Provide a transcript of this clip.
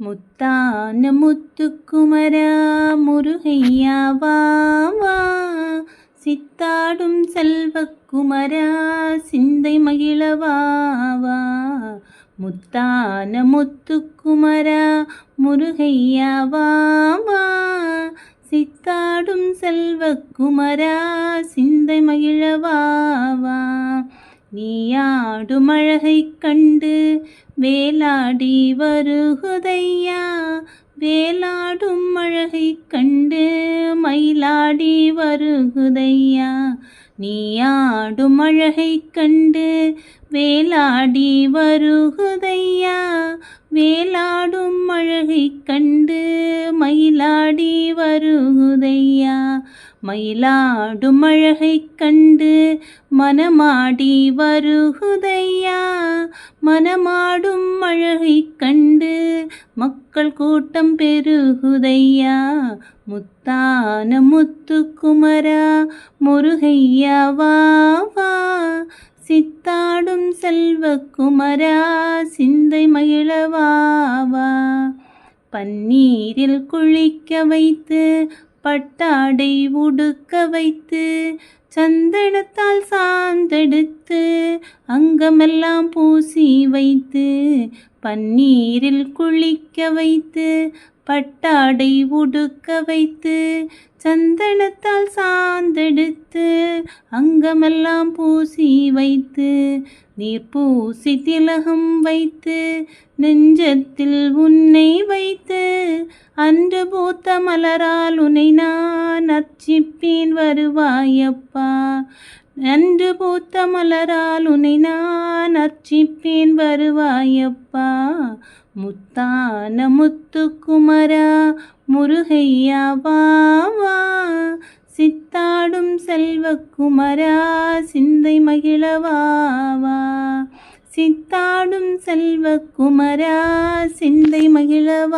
முத்தான முத்துக்குமரா முருகையா வா சித்தாடும் செல்வக்குமரா சிந்தை மகிழவா முத்தான முத்துக்குமரா முருகையா வா சித்தாடும் செல்வக்குமரா சிந்தை மகிழவா நீயாடும் அழகை கண்டு வேலாடி வருகுதையா? வேலாடும் அழகை கண்டு மயிலாடி வருகுதையா? நீயாடும் அழகை கண்டு வேலாடி வருகுதையா? வேலாடும் அழகை கண்டு மயிலாடி வருகுதையா? மயிலாடும் அழகை கண்டு மனமாடி வருகுதையா? மனமாடும் அழகை கண்டு மக்கள் கூட்டம் பெருகுதையா? முத்தான முத்துக்குமரா முருகையா வா. சித்தாடும் செல்வக்குமரா சிந்தை மகிழவாவா. பன்னீரில் குளிக்க வைத்து பட்டாடை உடுக்க வைத்து சந்தனத்தால் சாந்தெடுத்து அங்கமெல்லாம் பூசி வைத்து பன்னீரில் குளிக்க வைத்து பட்டாடை உடுக்க வைத்து சந்தனத்தால் சாந்தெடுத்து அங்கமெல்லாம் பூசி வைத்து நீர் பூசி திலகம் வைத்து நெஞ்சத்தில் உன்னை வைத்து அன்று பூத்த மலரால் உன்னை நான் அச்சிப்பேன் வருவாயப்பா. நன்று பூத்த மலரால் உன்னை நான் அர்ச்சிப்பேன் வருவாயப்பா. முத்தான முத்துக்குமரா முருகையா வா சித்தாடும் செல்வக்குமரா சிந்தை மகிழவாவா சித்தாடும் செல்வக்குமரா சிந்தை மகிழவா